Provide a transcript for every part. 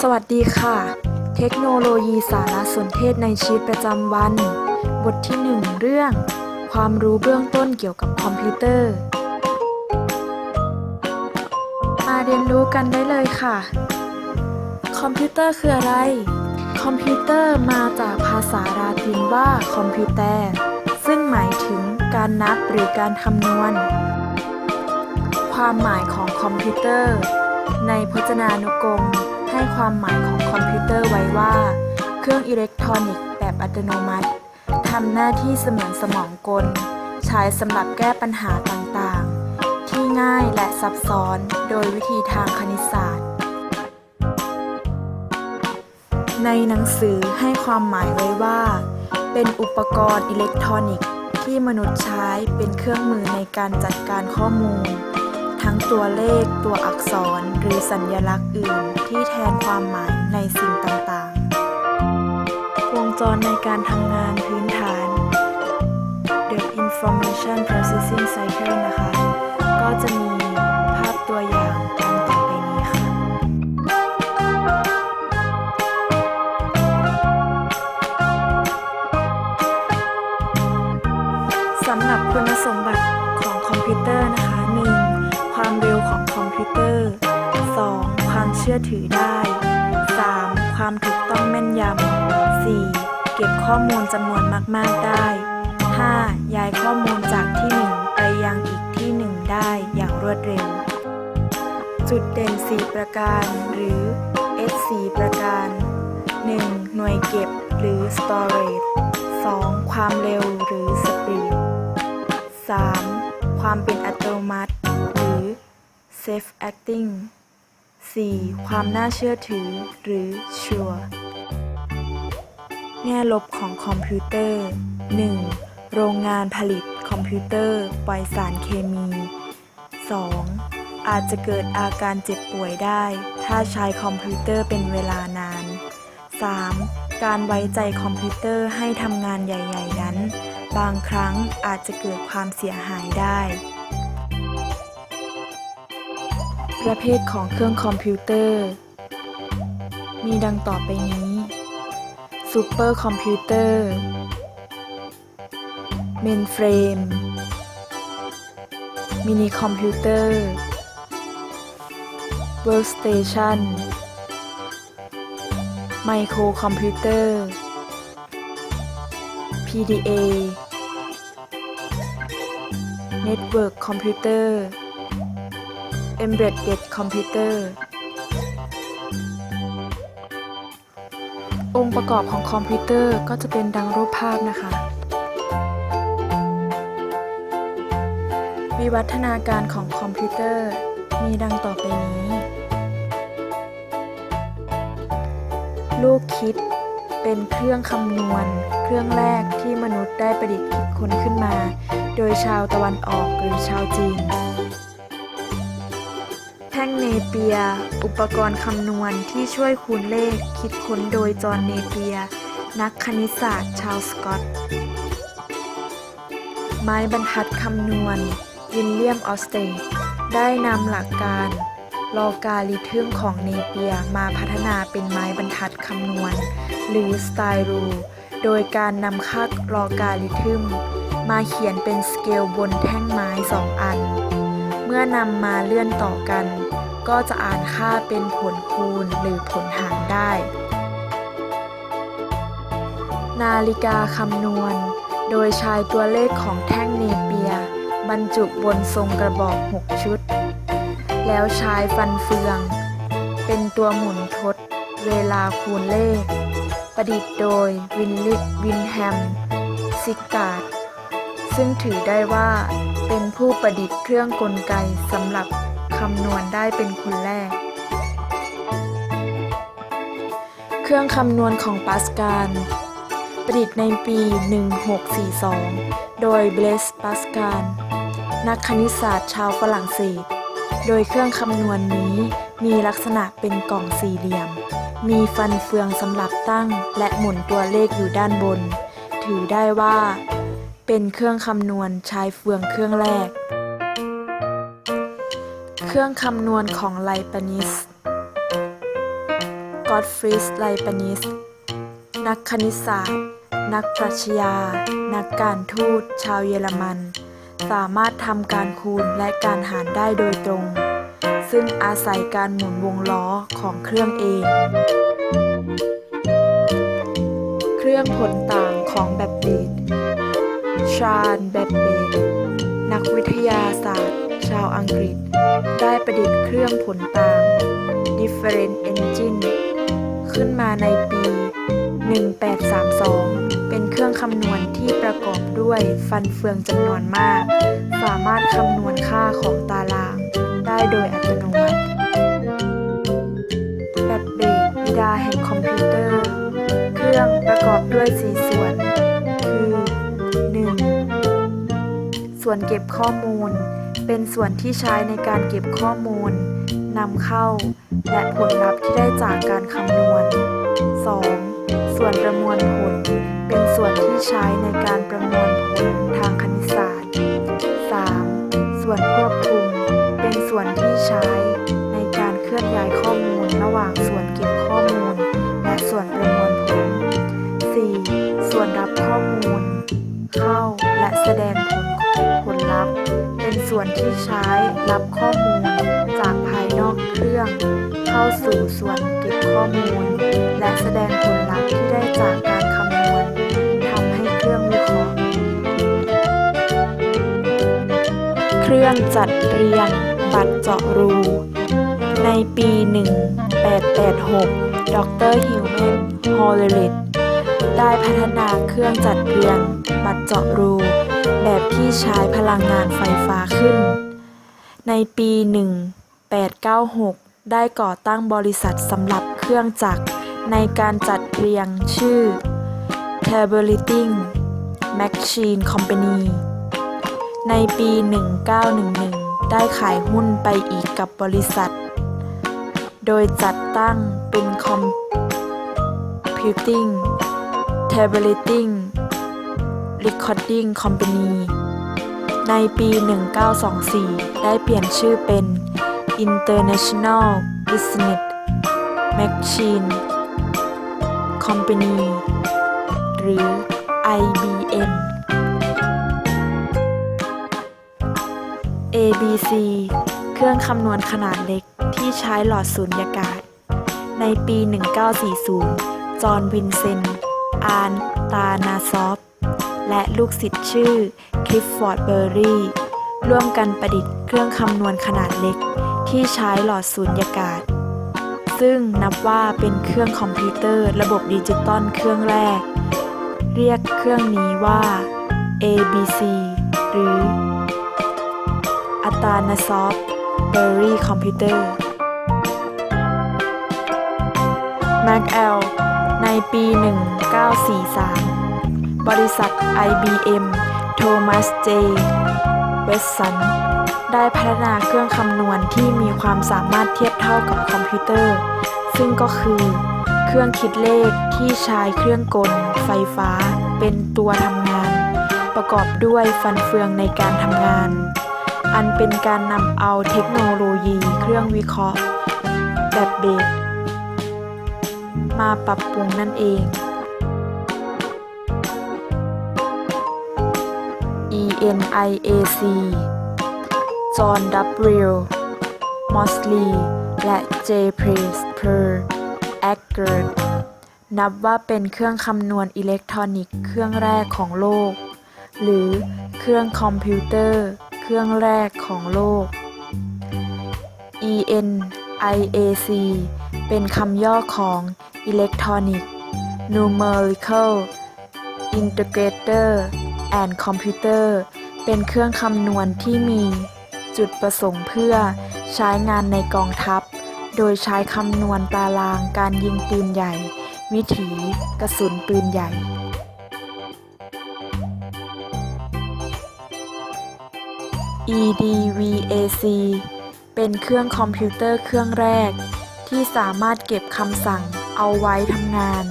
สวัสดีค่ะ เทคโนโลยีสารสนเทศในชีวิตประจำวัน บทที่ 1 เรื่อง ความรู้เบื้องต้นเกี่ยวกับคอมพิวเตอร์ มาเรียนรู้กันได้เลยค่ะ คอมพิวเตอร์คืออะไร คอมพิวเตอร์มาจากภาษาลาตินว่าคอมพิวเตอร์ซึ่งหมายถึงการนับหรือการคำนวณ ความหมายของคอมพิวเตอร์ ในพจนานุกรม ให้ความหมายของคอมพิวเตอร์ไว้ว่า เครื่องอิเล็กทรอนิกส์แบบอัตโนมัติทำหน้าที่เสมือนสมองกล ใช้สำหรับแก้ปัญหาต่างๆ ที่ง่ายและซับซ้อนโดยวิธีทางคณิตศาสตร์ ในหนังสือให้ความหมายไว้ว่า เป็นอุปกรณ์อิเล็กทรอนิกส์ที่มนุษย์ใช้เป็นเครื่องมือในการจัดการข้อมูล ทั้งตัวเลข ตัวอักษร หรือสัญญลักษณ์อื่น ที่แทนความหมายในสิ่งต่างๆ วงจรในการทำงานพื้นฐาน The Information Processing Cycle นะคะ ก็จะมี ชื่อถือได้ 3. ความถูกต้องแม่นยำ 4. เก็บข้อมูลจำนวนมาก ๆ ได้ 5. ย้ายข้อมูลจากที่1ไปยังอีกที่1ได้อย่างรวดเร็ว จุดเด่น 4 ประการ หรือ S 4 ประการ 1. หน่วยเก็บหรือ storage 2. ความเร็วหรือ speed 3. ความเป็นอัตโนมัติ หรือ safe acting 4. ความน่าเชื่อถือ หรือ sure แง่ลบของคอมพิวเตอร์ 1. โรงงานผลิตคอมพิวเตอร์ปล่อยสารเคมี 2. อาจจะเกิดอาการเจ็บป่วยได้ ถ้าใช้คอมพิวเตอร์เป็นเวลานาน 3. การไว้ใจคอมพิวเตอร์ให้ทำงานใหญ่ ๆ นั้น บางครั้งอาจจะเกิดความเสียหายได้ ประเภทของเครื่องคอมพิวเตอร์ มีดังต่อไปนี้ซูเปอร์คอมพิวเตอร์เมนเฟรมมินิคอมพิวเตอร์ Workstation ไมโครคอมพิวเตอร์ PDA Network คอมพิวเตอร์ Embedded คอมพิวเตอร์ องค์ประกอบของคอมพิวเตอร์ก็จะเป็นดังรูปภาพนะคะ วิวัฒนาการของคอมพิวเตอร์มีดังต่อไปนี้ ลูกคิดเป็นเครื่องคำนวณ เครื่องแรกที่มนุษย์ได้ประดิษฐ์คิดค้นขึ้นมา โดยชาวตะวันออกหรือชาวจีน ท่งเนเปียร์ อุปกรณ์คำนวณที่ช่วยคูณเลข คิดค้นโดยจอห์นเนเปียร์ นักคณิตศาสตร์ชาวสกอต ไม้บรรทัดคำนวณ วิลเลียมออสเตนได้นำหลักการลอกาลิทึมของเนเปียมาพัฒนาเป็นไม้บรรทัดคำนวณ หรือสไตรูโดยการนำค่าลอกาลิทึมมาเขียนเป็นสเกลบนแท่งไม้สองอัน เมื่อนำมาเลื่อนต่อกัน ก็จะอ่านค่าเป็นผลคูณหรือผลหารได้ นาฬิกาคำนวณ โดยใช้ตัวเลขของแท่งเนเปีย บรรจุบนทรงกระบอก 6 ชุด แล้วใช้ฟันเฟือง เป็นตัวหมุนทด เวลาคูณเลข ประดิษฐ์โดยวินลิวินแฮม ซิกการ์ดซึ่งถือได้ว่าเป็นผู้ประดิษฐ์เครื่องกลไกสำหรับ คำนวณได้เป็นคนแรก เครื่องคำนวณของปาสกาลประดิษฐ์ในปี 1642 โดยเบลสปาสกาลนักคณิตศาสตร์ชาวฝรั่งเศส โดยเครื่องคำนวณนี้มีลักษณะเป็นกล่องสี่เหลี่ยม มีฟันเฟืองสำหรับตั้งและหมุนตัวเลขอยู่ด้านบน ถือได้ว่า เป็นเครื่องคำนวณใช้เฟืองเครื่องแรก เครื่องคำนวณของไลปานิส กอตฟรีสไลปานิส นักคณิตศาสตร์ นักปรัชญา นักการทูต ชาวเยอรมัน สามารถทำการคูณและการหารได้โดยตรง ซึ่งอาศัยการหมุนวงล้อของเครื่องเอง เครื่องผลต่างของแบบเบดชาญแบบเบดนักวิทยาศาสตร์ ชาวอังกฤษ ได้ประดิษฐ์เครื่องผลต่าง different engine ขึ้นมาในปี 1832 เป็นเครื่องคำนวณที่ประกอบด้วยฟันเฟืองจำนวนมาก สามารถคำนวณค่าของตาราง ได้โดยอัตโนมัติแบบเบรกบิดาแห่งคอมพิวเตอร์ เครื่องประกอบด้วยส4ส่วน คือ 1. ส่วนเก็บข้อมูล เป็นส่วนที่ใช้ในการเก็บข้อมูลนำเข้า และผลลัพธ์ที่ได้จากการคำนวณ 2. ส่วนประมวลผล เป็นส่วนที่ใช้ในการประมวลผลทางคณิตศาสตร์ 3. ส่วนควบคุม เป็นส่วนที่ใช้ในการเคลื่อนย้ายข้อมูล ส่วนที่ใช้รับข้อมูลจากภายนอกเครื่อง เข้าสู่ส่วนเก็บข้อมูล และแสดงผลลัพธ์ที่ได้จากการคำนวณทำให้เครื่องวิเคราะห์เครื่องจัดเรียงบัตรเจาะรู ในปี 1886 ดรฮิวแมนฮอลเลริดได้พัฒนาเครื่องจัดเรียงบัตรเจาะรู แบบที่ใช้พลังงานไฟฟ้าขึ้น ในปี 1896 ได้ก่อตั้งบริษัทสำหรับเครื่องจักรในการจัดเรียงชื่อ Tabulating Machine Company ในปี 1911 ได้ขายหุ้นไปอีกกับบริษัท โดยจัดตั้งเป็น Computing Tabulating Recording Company ในปี 1924 ได้เปลี่ยนชื่อเป็น International Business Machine Company หรือ IBM ABC เครื่องคำนวณขนาดเล็กที่ใช้หลอดสูญญากาศ ในปี 1940 จอห์นวินเซนต์ อาร์นตานาซอฟ และลูกศิษย์ชื่อคลิฟฟอร์ดเบอร์รี่ร่วมกันประดิษฐ์เครื่องคำนวณขนาดเล็ก ที่ใช้หลอดสูญญากาศ ซึ่งนับว่าเป็นเครื่องคอมพิวเตอร์ระบบดิจิตอลเครื่องแรก เรียกเครื่องนี้ว่า ABC หรืออัตานาซอฟเบอร์รี่คอมพิวเตอร์แม็กแอลในปี 1943 บริษัท IBM โทมัส เจ เวสสัน ได้พัฒนาเครื่องคำนวณที่มีความสามารถเทียบเท่ากับคอมพิวเตอร์ ซึ่งก็คือ เครื่องคิดเลขที่ใช้เครื่องกล ไฟฟ้า เป็นตัวทำงาน ประกอบด้วยฟันเฟืองในการทำงาน อันเป็นการนำเอาเทคโนโลยี เครื่องวิเคราะห์ แบบเบสมาปรับปรุงนั่นเอง ENIAC จอห์น W. มอสลีและ J. p r e s p e r a g g e r นับว่าเป็นเครื่องคำนวณอิเล็กทรอนิกส์เครื่องแรกของโลก หรือเครื่องคอมพิวเตอร์ เครื่องแรกของโลก ENIAC เป็นคำย่อของ Electronic Numerical Integrator and Computer เป็นเครื่องคำนวณที่มีจุดประสงค์เพื่อใช้งานในกองทัพ โดยใช้คำนวณตารางการยิงปืนใหญ่ วิถีกระสุนปืนใหญ่ EDVAC เป็นเครื่องคอมพิวเตอร์เครื่องแรก ที่สามารถเก็บคำสั่งเอาไว้ทำงาน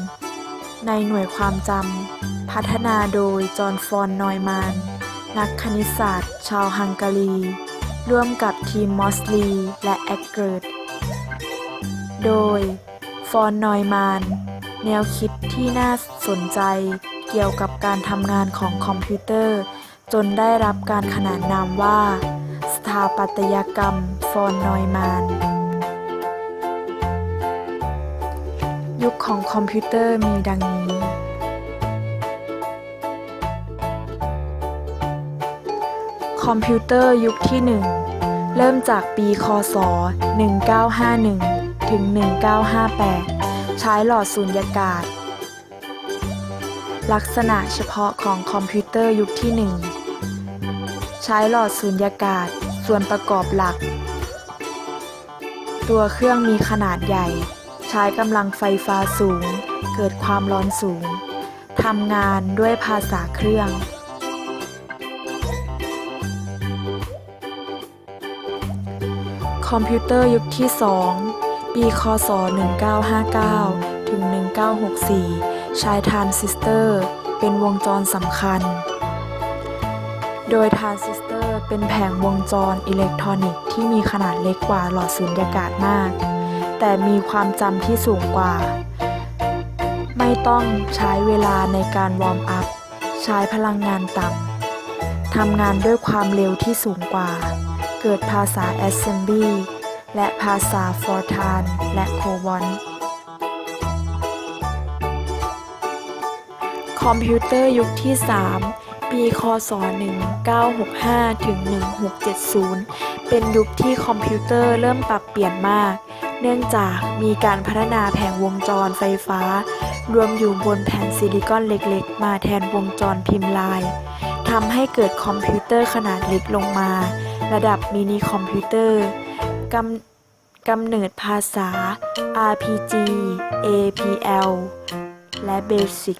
ในหน่วยความจำ พัฒนาโดยจอห์นฟอนนอยมาน นักคณิตศาสตร์ ชาวฮังการี ร่วมกับทีมมอสลีและแอคเกิร์ดโดยฟฟอนนอยมาน แนวคิดที่น่าสนใจเกี่ยวกับการทำงานของคอมพิวเตอร์ จนได้รับการขนานนามว่า สถาปัตยกรรมฟอนนอยมานยุคของคอมพิวเตอร์มีดังนี้ คอมพิวเตอร์ยุคที่ 1 เริ่มจากปีคศ 1951 ถึง 1958 ใช้หลอดสูญญากาศ ลักษณะเฉพาะของคอมพิวเตอร์ยุคที่ 1 ใช้หลอดสูญญากาศส่วนประกอบหลัก ตัวเครื่องมีขนาดใหญ่ ใช้กำลังไฟฟ้าสูง เกิดความร้อนสูงทำงานด้วยภาษาเครื่อง คอมพิวเตอร์ยุคที่ 2 ปีคศ 1959 ถึง 1964 ใช้ทรานซิสเตอร์ เป็นวงจรสำคัญ โดยทรานซิสเตอร์เป็นแผงวงจรอิเล็กทรอนิกส์ที่มีขนาดเล็กกว่าหลอดสูญญากาศมาก แต่มีความจำที่สูงกว่า ไม่ต้องใช้เวลาในการวอร์มอัพ ใช้พลังงานต่ำทำงานด้วยความเร็วที่สูงกว่า เกิดภาษา Assembly และภาษา Fortran และ COBOL คอมพิวเตอร์ยุคที่ 3 ปี คศ 1965 ถึง 1670 เป็นยุคที่คอมพิวเตอร์เริ่มปรับเปลี่ยนมาก เนื่องจากมีการพัฒนาแผงวงจรไฟฟ้า รวมอยู่บนแผ่นซิลิคอนเล็กๆ มาแทนวงจรพิมพ์ลาย ทำให้เกิดคอมพิวเตอร์ขนาดเล็กลงมา ระดับมินิคอมพิวเตอร์กำกำเนิดภาษา RPG APL และ Basic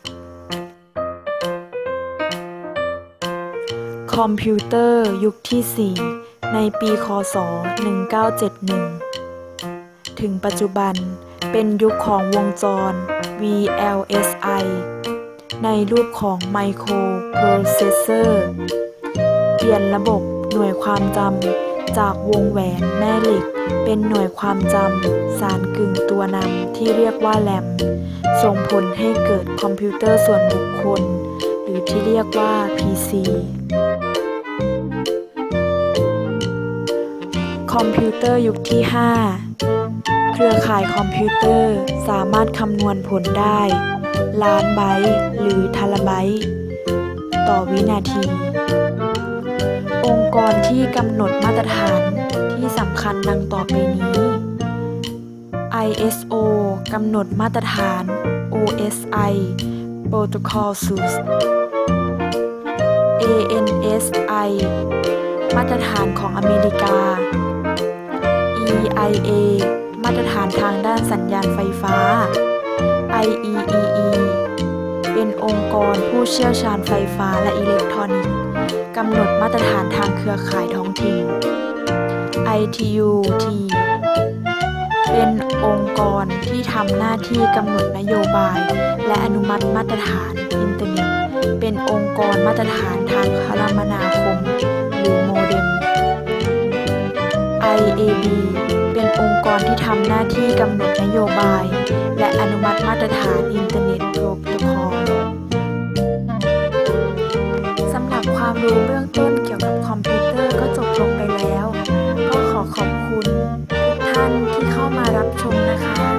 คอมพิวเตอร์ยุคที่ 4 ในปีคศ 1971 ถึงปัจจุบันเป็นยุคของวงจร VLSI ในรูปของ Microprocessor เปลี่ยนระบบ หน่วยความจำจากวงแหวนแม่เหล็ก เป็นหน่วยความจำสารกึ่งตัวนำที่เรียกว่าแรมส่งผลให้เกิดคอมพิวเตอร์ส่วนบุคคล หรือที่เรียกว่า PC คอมพิวเตอร์ยุคที่ 5 เครือข่ายคอมพิวเตอร์สามารถคำนวณผลได้ ล้านไบต์หรือทราไบต์ต่อวินาที องค์กรที่กำหนดมาตรฐานที่สำคัญดังต่อไปนี้ ISO กำหนดมาตรฐาน OSI Protocol Suite ANSI มาตรฐานของอเมริกา EIA มาตรฐานทางด้านสัญญาณไฟฟ้า IEEE เป็นองค์กรผู้เชี่ยวชาญไฟฟ้าและอิเล็กทรอนิกส์ กำหนดมาตรฐานทางเครือข่ายท้องถิ่น ITU-T เป็นองค์กรที่ทำหน้าที่กำหนดนโยบาย และอนุมัติมาตรฐานอินเทอร์เน็ต เป็นองค์กรมาตรฐานทางคมนาคม หรือโมเด็ม IAB เป็นองค์กรที่ทำหน้าที่กำหนดนโยบาย และอนุมัติมาตรฐานอินเทอร์เน็ต รู้เบื้องต้นเกี่ยวกับคอมพิวเตอร์ก็จบลงไปแล้ว ก็ขอขอบคุณทุกท่านที่เข้ามารับชมนะคะ